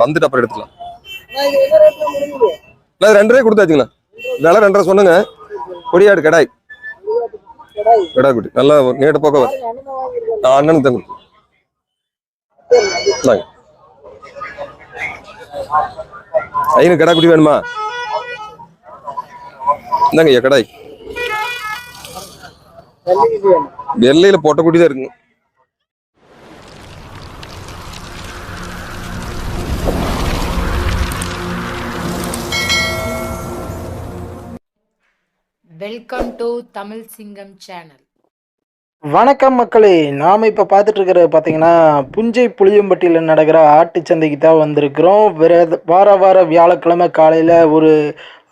வந்துட்டு அப்புறம் எடுத்துக்கலாம். இல்லை ரெண்டு ரூபாய் கொடுத்தாச்சுங்கண்ணா விலை ரெண்டரை சொன்னுங்க. கொடியாடு கடாய். கடாய் குட்டி. நல்லா நீட்ட போக்க வரும் நான் அண்ணனுக்கு தங்க. ஐயனு கடா குட்டி வேணுமா? இந்தாங்க ஐயா கடாய். வெள்ளையில பொட்டை குட்டி தான் இருக்குங்க. வெல்கம் டு தமிழ் சிங்கம் சேனல் வணக்கம் மக்களே நாம் இப்போ பார்த்துட்டு இருக்கிறது பார்த்தீங்கன்னா புஞ்சை புளியம்பட்டியில் நடக்கிற ஆட்டுச்சந்தைக்கு தான் வந்திருக்கிறோம். வேற வார வார வியாழக்கிழமை காலையில் ஒரு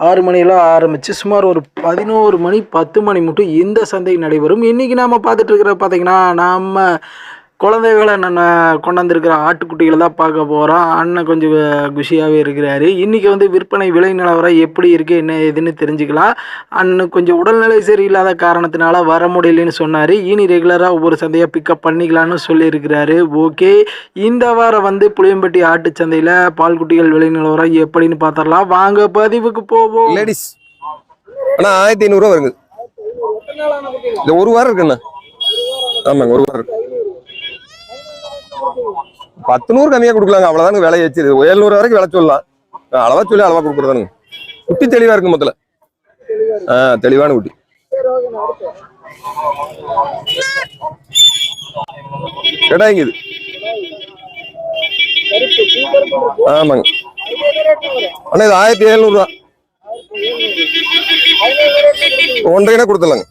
ஆறு மணியெல்லாம் ஆரம்பித்து சுமார் ஒரு பதினோரு மணி பத்து மணி மட்டும் இந்த சந்தை நடைபெறும். இன்றைக்கி நாம் பார்த்துட்டு இருக்கிற பார்த்தீங்கன்னா நம்ம குழந்தைகளை நான் கொண்டாந்துருக்கிற ஆட்டுக்குட்டிகளை தான் பார்க்க போகிறோம் அண்ணன் கொஞ்சம் குஷியாகவே இருக்கிறாரு. இன்றைக்கி வந்து விற்பனை விலை நிலவரம் எப்படி இருக்குது என்ன ஏதுன்னு தெரிஞ்சுக்கலாம். அண்ணன் கொஞ்சம் உடல்நிலை சரியில்லாத காரணத்தினால வர முடியலன்னு சொன்னார். இனி ரெகுலராக ஒவ்வொரு சந்தையாக பிக்கப் பண்ணிக்கலாம்னு சொல்லியிருக்கிறாரு. ஓகே. இந்த வாரம் வந்து புளியம்பட்டி ஆட்டு சந்தையில் பால்குட்டிகள் விலை நிலவரம் எப்படின்னு பார்த்துடலாம். வாங்க பதிவுக்கு போவோம். லேடிஸ் அண்ணா ஆயிரத்தி ஐநூறுரூவா வருங்க. இந்த ஒரு வாரம் இருக்குண்ணா. ஆமாங்க ஒரு வாரம் இருக்கு. பத்து நூறு கம்மியாக கொடுக்கலாங்க. அவ்வளோதாங்க விலை வச்சு எழுநூறு வரைக்கும் விலை சொல்லலாம். அளவா சொல்லி அளவா கொடுக்குறதானுங்க. குட்டி தெளிவாக இருக்கு முதல்ல ஆ தெளிவான குட்டி. கிடாய்ங்க இது. ஆமாங்க. அண்ணா இது ஆயிரத்தி எழுநூறுவா ஒன்றைனா கொடுத்துடலாங்க.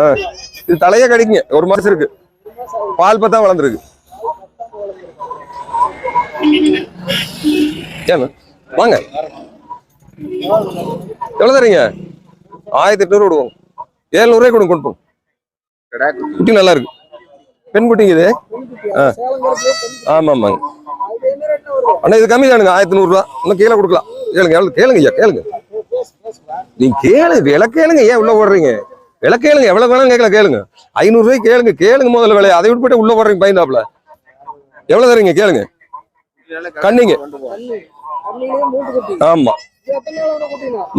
ஆ இது தலையே கடிக்குங்க. ஒரு மாதம் இருக்கு. பால் பத்தா வளர்ந்துருக்கு. ஏண்ணா வாங்க. எவ்வளோ தரீங்க? ஆயிரத்தி எட்நூறு விடுவோம் ஏழ்நூறுவாய் கொடுங்க கொண்டு போங்க. குட்டி நல்லா இருக்கு. பெண் குட்டிங்க இது. ஆ. ஆமாம் ஆமாங்க அண்ணா இது கம்மி தானுங்க ஆயிரத்தி நூறுரூவா இன்னும் கீழே கொடுக்கலாம். கேளுங்க எவ்வளோ கேளுங்க ஐயா கேளுங்க. நீங்க கேளு விலை கேளுங்க ஏன் உள்ள போடுறீங்க விலை கேளுங்க எவ்வளவு வேணாலும் கேட்கல கேளுங்க. ஐநூறுரூவாய்க்கு கேளுங்க கேளுங்க முதல்ல விலை அதை விட்டு போட்டு உள்ள போடுறீங்க பயந்தாப்புல. எவ்வளவு தரீங்க கேளுங்க. கண்ணிங்க ஆமா.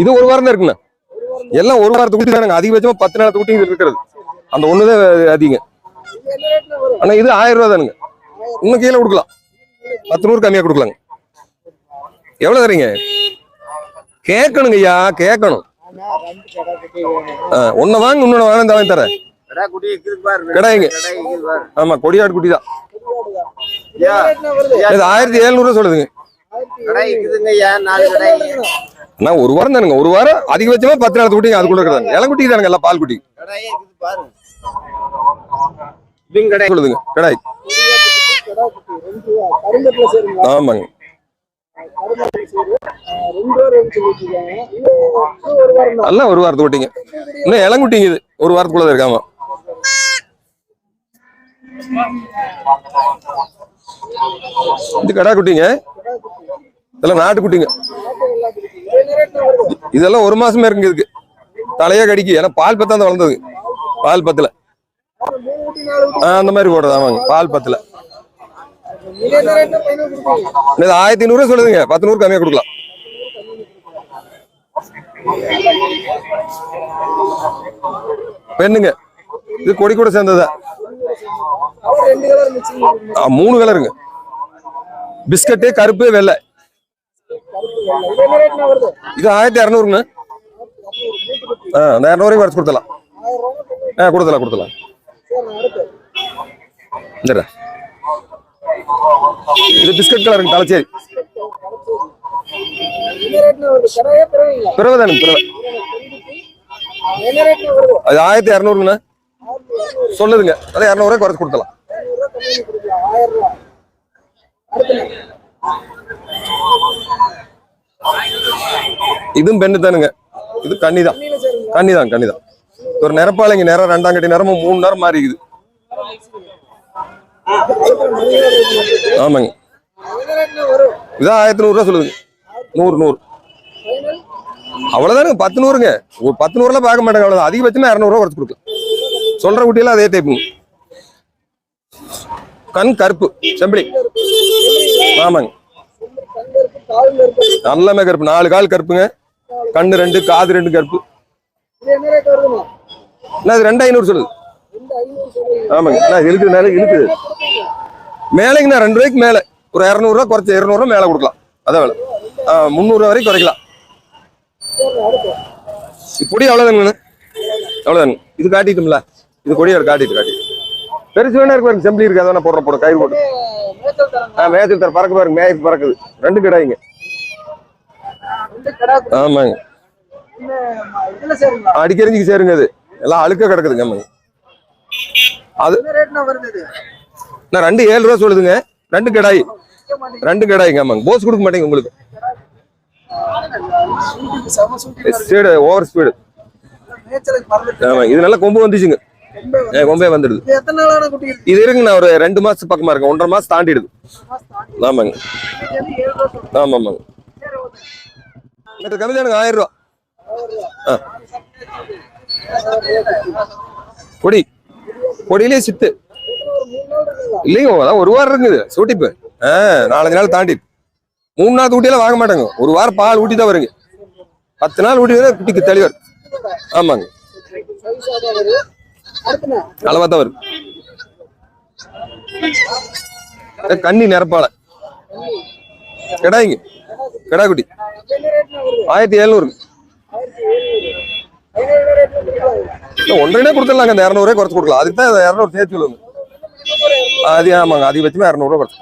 இது ஒரு வாரம் தான் இருக்குண்ணா. எல்லாம் ஒரு வாரத்து குட்டி தானுங்க. அதிகபட்சமா பத்து நாள் குட்டி இருக்கிறது. அந்த ஒண்ணுதான் அதிகம். ஆனா இது ஆயிரம் ரூபா தானுங்க. இன்னும் கீழே கொடுக்கலாம். பத்து நூறு கம்மியா கொடுக்கலாங்க. எவ்வளவு தரீங்க? கேட்கணுங்க ஐயா கேட்கணும். ஒன்ன வாங்க இன்னொன்னு வாங்க தரேன். பாரு கடாய்ங்க ஆமா கொடியாடு குட்டி தான். இது ஆயிரத்தி எழுநூறு சொல்லுதுங்க. நான் ஒரு வாரம் தானுங்க. ஒரு வாரம் அதிகபட்சமா பத்து நாள் குட்டிங்க அதுக்குள்ள இருக்கிறாங்க இளங்குட்டி தானுங்க எல்லாம் பால் குட்டி சொல்லுதுங்க கடாய். ஆமாங்க. எல்லாம் ஒரு வாரத்து குட்டிங்க. இன்னும் இளங்குட்டிங்க இது ஒரு வாரத்துக்குள்ள தான் இருக்காமா? இது கடா குட்டிங்க. இதெல்லாம் நாட்டு குட்டிங்க. இதெல்லாம் ஒரு மாசமே இருக்குங்க இதுக்கு. தலையா கடிக்கு. ஏன்னா பால் பத்தா தான் வளர்ந்தது. பால் பத்துல. ஆ, அந்த மாதிரி போடுறது ஆமாங்க. பால் பத்துல. இது ஆயிரத்தி ஐநூறு சொல்லுதுங்க. பத்து நூறு கம்மியா கொடுக்கலாம். பெண்ணுங்க. இது கொடி கூட சேர்ந்ததா? மூணு கலருங்க பிஸ்கட்டு கருப்பு வெள்ளை. இது ஆயிரத்தி இரநூறுங்க ஆ அந்த இரநூறு குறைச்சு கொடுத்தலாம் ஆ கொடுத்தலாம் கொடுத்தலாம் இது பிஸ்கட் கலருங்க தலைச்சேரி. பிறவை தானுங்க பிறவை அது ஆயிரத்தி இரநூறுங்கண்ணா சொல்லுதுங்க. அதான் இரநூறுவா குறைச்சு கொடுத்தலாம் இதுவும் பெண்ணு தானுங்க. இது கண்ணி தான் கண்ணி தான் கன்னி தான் ஒரு நிரப்பாளைங்க நேரம் ரெண்டாம் கட்டி நேரமும் மூணு நேரம் மாறிக்குது ஆமாங்க. இதான் ஆயிரத்தி நூறுரூவா சொல்லுதுங்க. நூறு நூறு. அவ்வளோதானுங்க பத்து நூறுங்க. ஒரு பத்து நூறுலாம் பார்க்க மாட்டாங்க அவ்வளோதான் அதிகபட்சமாக இரநூறுவா குறைச்சு கொடுக்கலாம். சொல்ற குட்டியெல்லாம் அதே டைப்புங்க கண் கருப்பு செம்பிளி ஆமாங்க. கால் நல்லமே கருப்பு நாலு கால் கருப்புங்க. கண்ணு ரெண்டு காது ரெண்டு கருப்பு. இது என்ன இது ரெண்டு ஐநூறு சொல்லுது? ஆமாங்க. நான் இழுக்குது மேலே இழுக்குது? மேலேங்கண்ணா ரெண்டு ரூபாய்க்கு மேலே. ஒரு இரநூறுவா குறைச்சி இரநூறுவா மேலே கொடுக்கலாம். அதான் வேலை. ஆ முந்நூறுரூவா வரைக்கும் குறைக்கலாம். இப்படி கொடி அவ்வளோதானுங்கண்ணா இது காட்டிட்டோம்ல. இது கொடியோட காட்டிட்டு காட்டி. பெருசு வேணா இருக்கு பாருங்க செம்பிளி இருக்கு அதான் போடுற போட கயிறு போட்டு மேய்ச்சல் ஆ மேய்ச்சல் தர பறக்க பாருங்க மேய்க்கு பறக்குது. ரெண்டு கிடாய்ங்க ஆமாங்க. இதுல அடிக்கறிஞ்சிக்கு சேருங்க அது. எல்லாம் அழுக்க கிடக்குதுங்க ஆமாங்க. அது நான் ரெண்டு ஏழு ரூபா சொல்லுதுங்க. ரெண்டு கிடாய். ரெண்டு கிடாய்ங்க ஆமாங்க. போஸ் கொடுக்க மாட்டேங்க உங்களுக்கு. ஸ்பீடு ஓவர் ஸ்பீடு ஆமாங்க இது நல்லா கொம்பு வந்துச்சுங்க. கொம்பே வந்துடுது. இது எத்தனை நாளான குட்டி இருக்கு இது இருக்குங்க நான் ஒரு ரெண்டு மாசம் பக்கமா இருக்கேன் ஒன்றரை மாசம் தாண்டிடுது. ஆமாங்க. ஆமா ஆமாங்க கம்மி தானுங்க ஆயிரம் ரூபா. கொடி கொடியிலே சித்து இல்லைங்க அதான் ஒரு வாரம் இருக்குது. சூட்டிப்பு. ஆ நாலஞ்சு நாள் தாண்டி. மூணு நாள் ஊட்டியெல்லாம் வாங்க மாட்டாங்க. ஒரு வாரம் பால் ஊட்டி தான் வருங்க. பத்து நாள் ஊட்டி தான் குட்டிக்கு தெளிவார் ஆமாங்க. அளவா தான் வரும் கண்ணி கன்னி நிரப்பால கிடாய்ங்க குட்டி. ஆயிரத்தி எழுநூறு. ஐநூறு கொடுத்துடலாங்க. அந்த இரநூறுவா குறைச்சு கொடுக்கலாம். அதுக்கு தான் இரநூறு சேர்த்து சொல்லுங்க அது ஆமாங்க. அதிகபட்சமா இரநூறுவா குறைச்சு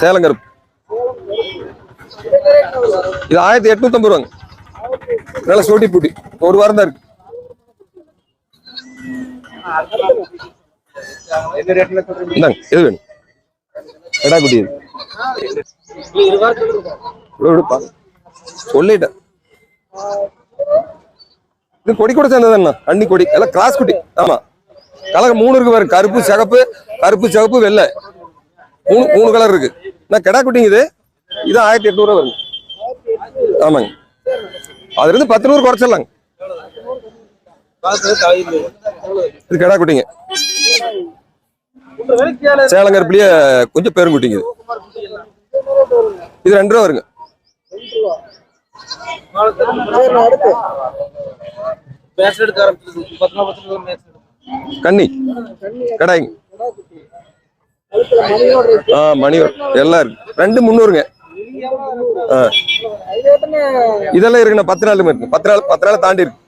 சேலங்கருப்பு. இது ஆயிரத்தி எட்நூத்தம்பது ரூபாங்க. நல்ல சூட்டி பூட்டி. ஒரு வாரம் தான் இருக்கு. இந்தாங்க எது வேணும். எடா குட்டி விடுப்பா சொல்லிட்டேன். இது கொடி கூட சேர்ந்ததுண்ணா அண்ணி கொடி. எல்லாம் கிராஸ் குட்டி. ஆமா. கலர் மூணு இருக்கு பாரு. கருப்பு சிகப்பு கருப்பு சிகப்பு வெள்ளை. மூணு மூணு கலர் இருக்கு. நான் கெடா குட்டிங்க இது. இது ஆயிரத்தி எட்நூறுவா வருங்க. ஆமாங்க. அதுல இருந்து பத்து நூறு குறைச்சிடலாங்க. இது கெடா குட்டிங்க. சேலங்கருப்புலயே கொஞ்சம் பெருங்குட்டிங்க இது. இது ரெண்டு ரூபா வருங்க. கண்ணி. கன்னி கடாய்ங்க. ஆ மணி எல்லாம் இருக்கு. ரெண்டு முந்நூறுங்க. இதெல்லாம் இருக்குண்ணா பத்து நாள் இருக்கு. பத்து நாள் பத்து நாள் தாண்டி இருக்கு.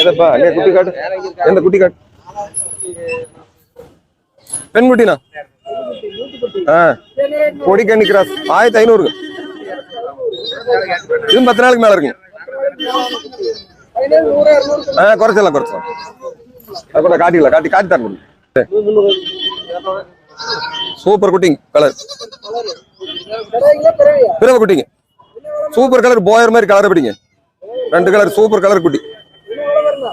எதப்பா அங்கே குட்டி காட்டு. எந்த குட்டி காட்டு? பெண் குட்டினா ஆ. கொடி கண்ணி கிராஸ். ஆயிரத்தி ஐநூறு. இதுவும் பத்து நாளுக்கு மேல இருக்குங்க ஐநூறு ஆ குறைச்சிடலாம் குறைச்சிடலாம். அது கூட காட்டிக்கலாம் காட்டி காட்டி தரணும். சூப்பர் குட்டிங் கலர் பிறவை குட்டிங்க சூப்பர் கலர் போயர் மாதிரி கலர் எப்படிங்க ரெண்டு கலர் சூப்பர் கலர் குட்டி.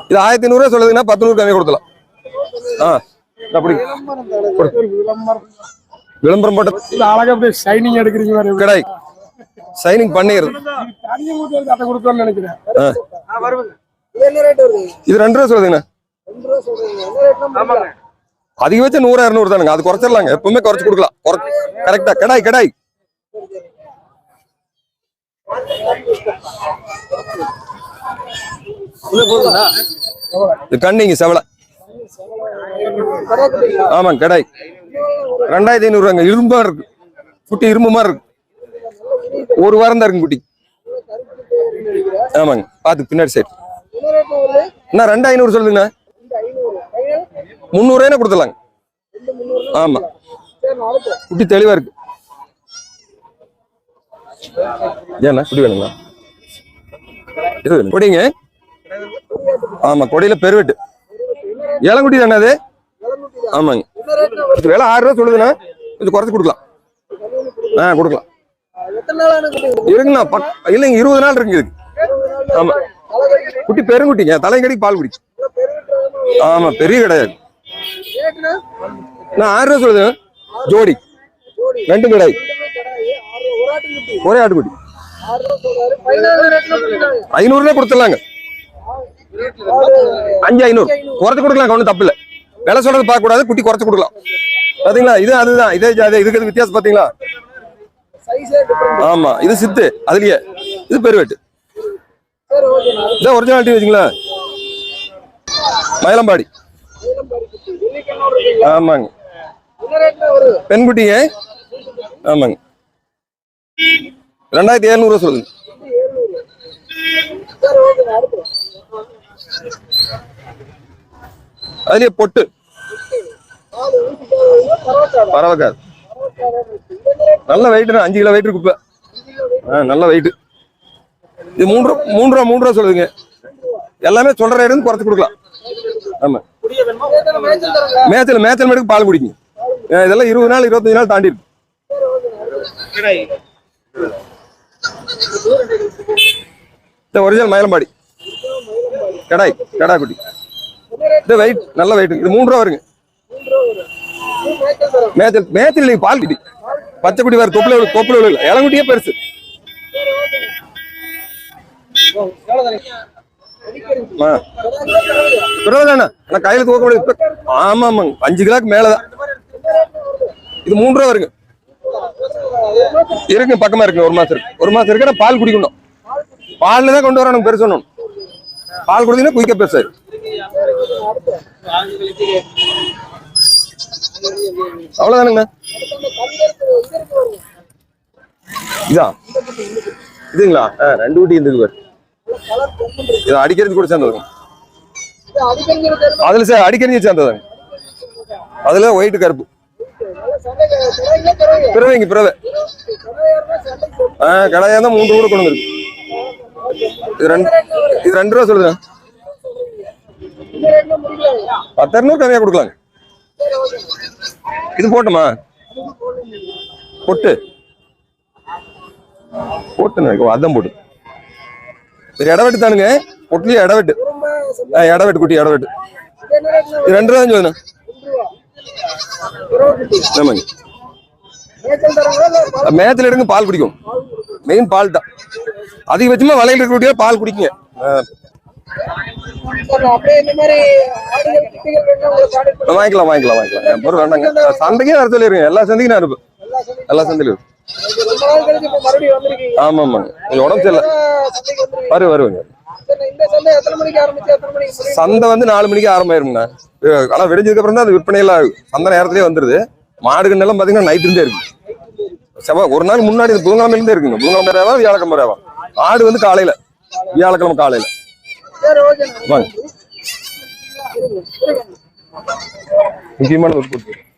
இது ஆயிரத்தி ஐநூறுவா சொல்லுதுங்கன்னா பத்து நூறு கம்மி கொடுக்கலாம் ஆ அப்படி விளம்பரம் போட்ட. இது அழகா அப்படியே ஷைனிங் எடுக்கிறீங்க மாதிரி சைனிங் பண்ணிடுறது நினைக்கிறேன் இது ரெண்டு ரூபா சொல்லுதுங்கண்ணா அதிகபட்சம் நூறு இரநூறு தானுங்க. அது குறைச்சிடலாங்க. எப்பவுமே குறைச்சு கொடுக்கலாம். கரெக்டா கடாய் கடாய். கண்ணிங்க செவலை. ஆமாங்க கடாய். ரெண்டாயிரத்தி ஐநூறுவாங்க இரும்பா இருக்கு. குட்டி இரும்பு மாதிரி இருக்கு. ஒரு வாரம் தான் இருக்குங்க குட்டி. ஆமாங்க. பாத்து பின்னாடி சைடு என்ன ரேட்னா ரெண்டு ஐநூறு சொல்லுங்கண்ணா. ஐநூறு முந்நூறுவாயினா கொடுத்துடலாங்க. ஆமா. குட்டி தெளிவா இருக்கு. ஏண்ணா குடி வேணுங்களா? இது கொடிங்க. ஆமா கொடியில பெருவெட்டு. இளங்குட்டி தானே அது? ஆமாங்க. இது விலை ஆறு ரூபா சொல்லுதுண்ணா. கொஞ்சம் குறைச்சு கொடுக்கலாம். ஆ கொடுக்கலாம். எத்தனை இருக்குண்ணா பக் இல்லைங்க இருபது நாள் இருக்குங்க இதுக்கு. ஆமா. குட்டி பெருங்குட்டிங்க. தலைங்கடிக்கு பால் குடிச்சு ஆமா பெரிய கிடையாது நான் ஆறு ரூபா சொல்லுது. ஜோடி. ஆறு ரூபா ஒரே ஆட்டுக்குட்டி ஐநூறுல கொடுத்துடலாங்க. அஞ்சு ஐநூறு. குறைச்சு கொடுக்கலாம் ஒன்றும் தப்பு இல்லை. விலை சொல்றது பார்க்க கூடாது குட்டி குறைச்சு கொடுக்கலாம். பாத்தீங்களா? இது அதுதான். இதே ஜாதி இதுக்கு இது வித்தியாசம் பாத்தீங்களா? ஆமா. இது சித்து. அதுலயே. இது பெருவெட்டு. இதான் ஒரிஜினாலிட்டி வச்சுங்களேன். மயிலம்பாடி. ஆமாங்க. பெண் குட்டிங்க ஆமாங்க. ரெண்டாயிரத்தி எழுநூறு சொல்லுங்க அதுலயே பொட்டு. பரவக்காது நல்ல வெயிட் அஞ்சு கிலோ வெயிட் குப்பை ஆ நல்ல வெயிட் இது மூன்று மூன்று ரூபா மூன்று ரூபா சொல்லுதுங்க. எல்லாமே சொல்ற ரேட்டு குறைச்சு கொடுக்கலாம். ஆமா. மேய்ச்சல் மேய்ச்சல் மேடுக்கு பால் குடிக்குங்க ஆ, இதெல்லாம் இருபது நாள் இருபத்தஞ்சு நாள் தாண்டி இருக்கு. இந்த ஒரிஜினல் மயிலம்பாடி. கடாய் கடா குட்டி இந்த வெயிட் நல்ல வெயிட் இது மூணு ரூபா வருங்க. மேய்ச்சல் மேய்ச்சல் இல்லைங்க பால் குட்டி. பச்சை குட்டி வேறு தொப்புல விழு தொப்புல இளங்குட்டியே பெருசு. ஆ பிறகுதானே ஆனால் கையில் தூக்க முடியாது. ஆமா ஆமாங்க அஞ்சு கிலோக்கு மேலதான். இது மூணு ரூபா வருங்க இருக்குங்க பக்கமா இருக்குங்க ஒரு மாசம் இருக்கு. ஒரு மாசம் இருக்கு பால் குடிக்கணும். பால்ல தான் கொண்டு வரணும் பெருசு ஒண்ணும். பால் குடித்தீங்கன்னா குயிக்க பெருசாரு அவ்வளவுதானுங்க இதான் இதுங்களா? ஆ ரெண்டு குட்டி இருந்தது இது அடிக்கிறது கூட சேர்ந்தது. அதுல சார் அடிக்கறிஞ்சு சேர்ந்தது அதுல ஒயிட் கருப்பு. பிறவைங்க பிறவை. ஆ கடையா தான் மூன்று கூட கொண்டு இருக்கு இது ரெண்டு இது ரெண்டு ரூபா சொல்லுங்க பத்து இரநூறு கம்மியா கொடுக்கலாங்க. இது போட்டுமா? பொட்டு. போட்டு அதான் போட்டு. ஒரு இடவெட்டு தானுங்க. பொட்டுலயே இடவெட்டு ஆ இடவெட்டு குட்டி இடவெட்டு இது ரெண்டு ரூபா தான் சொல்லுங்க ஆமாங்க. மேத்துல எடுங்க பால் குடிக்கும். மெயின் பால் தான். அதிகபட்சமா வலையில் இருக்கக்கூடிய பால் குடிக்குங்க. ஆ, வாங்கிக்கலாம் வாங்கிக்கலாம் வாங்கிக்கலாம். என் பொருள் வேண்டாங்க. நான் சந்தைக்கே வர சொல்லிடுங்க. எல்லா சந்தைக்கும் நான் இருப்பேன் எல்லா சந்தையிலும் இருப்பேன் ஆமா ஆமாங்க கொஞ்சம் உடம்பு சரியில்லை. வரு வருவேங்க சந்தை வந்து நாலு மணிக்கு ஆரம்பமாயிருங்கண்ணா அஹ் ஆனா விடிஞ்சதுக்கு அப்புறம் தான் அது விற்பனை எல்லாம் ஆகும் சந்தை நேரத்திலே வந்துருது. மாடுகள் எல்லாம் பாத்தீங்கன்னா நைட் இருந்தே இருக்கு. செவ்வாய் ஒரு நாள் முன்னாடி புதன்கிழமையில இருந்தே இருக்குங்க. புதன்கிழமை ரேவா வியாழக்கிழமை ரேவா. ஆடு வந்து காலையில. வியாழக்கிழமை காலையில. வாங்க. முக்கியமான ஒரு.